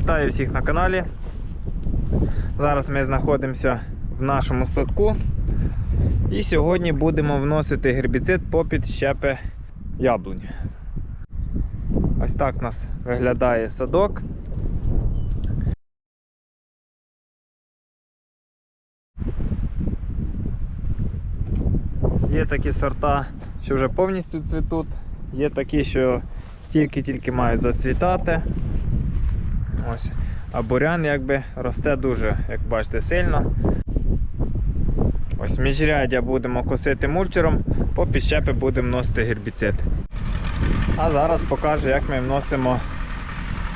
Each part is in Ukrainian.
Вітаю всіх на каналі. Зараз ми знаходимося в нашому садку. І сьогодні будемо вносити гербіцид попід щепи яблунь. Ось так у нас виглядає садок. Є такі сорта, що вже повністю цвітуть, є такі, що тільки-тільки мають зацвітати. Ось. А бурян якби росте дуже, як бачите, сильно. Ось міжряддя будемо косити мульчером, по підщепи будемо вносити гербіцид. А зараз покажу, як ми вносимо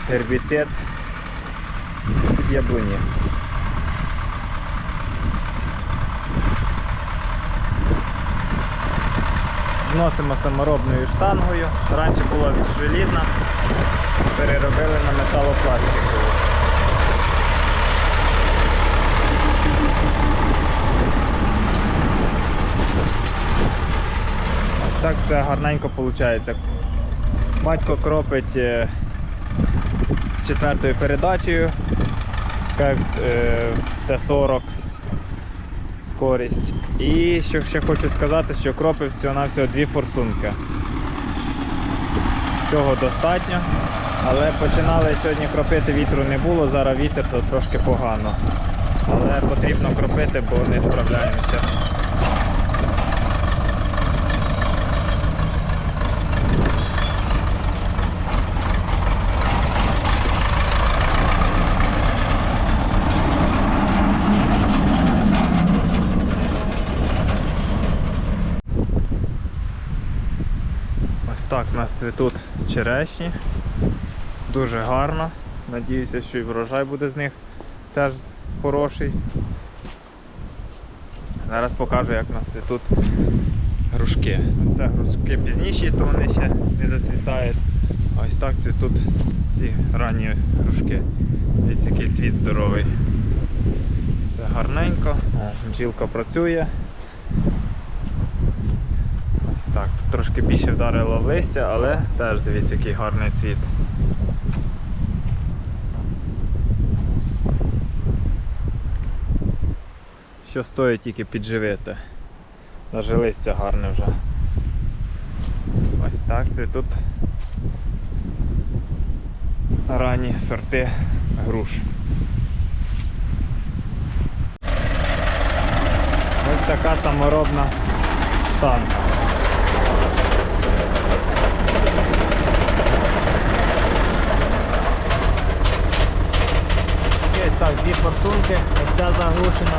гербіцид під яблуні. Вносимо саморобною штангою. Раніше була желізна, переробили на металопластикову. Ось так все гарненько виходить. Батько кропить е, четвертою передачею, як е, Т-40 скорість. І що ще хочу сказати, що кропив всього-навсього дві форсунки. Цього достатньо. Але починали сьогодні кропити, вітру не було, зараз вітер то трошки погано. Але потрібно кропити, бо не справляємося. Так у нас цвітуть черешні. Дуже гарно. Надіюся, що і врожай буде з них теж хороший. Зараз покажу, як у нас цвітуть грушки. Це грушки пізніші, то вони ще не зацвітають. Ось так цвітуть ці ранні грушки. Дивіться, який цвіт здоровий. Все гарненько, бджілка працює. Так, трошки більше вдарило листя, але теж дивіться, який гарний цвіт. Що стоїть тільки підживити. Даже листя гарне вже. Ось так це тут ранні сорти груш. Ось така саморобна штанга. І ось так, дві форсунки, ось ця заглушена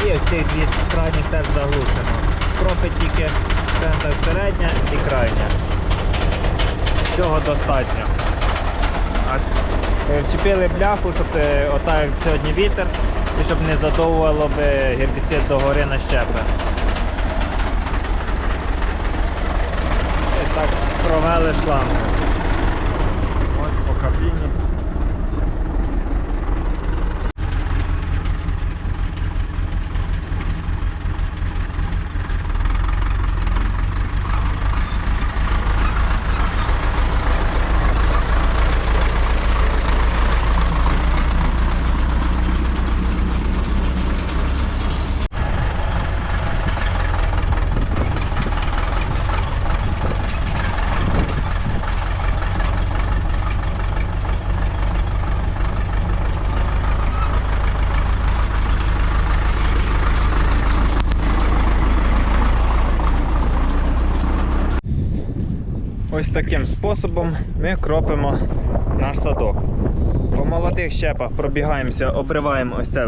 і ось цих дві крайніх теж заглушено. Кропить тільки центр середня і крайня. Цього достатньо. А, е, Вчепили бляху, щоб е, отак як сьогодні вітер, і щоб не задовувало би гербіцид до гори на щепи. Ось так провели шлангу. Ось таким способом ми кропимо наш садок. По молодих щепах пробігаємося, обриваємо ось, це,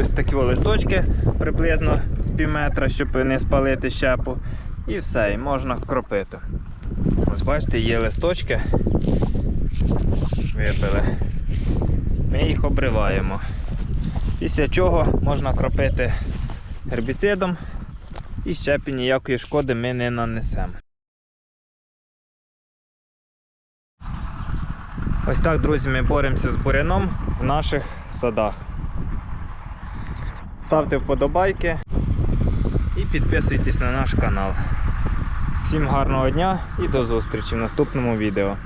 ось такі листочки приблизно з пів метра, щоб не спалити щепу. І все, і можна кропити. Ось бачите, є листочки. Вибили. Ми їх обриваємо. Після чого можна кропити гербіцидом і щепі ніякої шкоди ми не нанесемо. Ось так, друзі, ми боремося з буряном в наших садах. Ставте вподобайки і підписуйтесь на наш канал. Всім гарного дня і до зустрічі в наступному відео.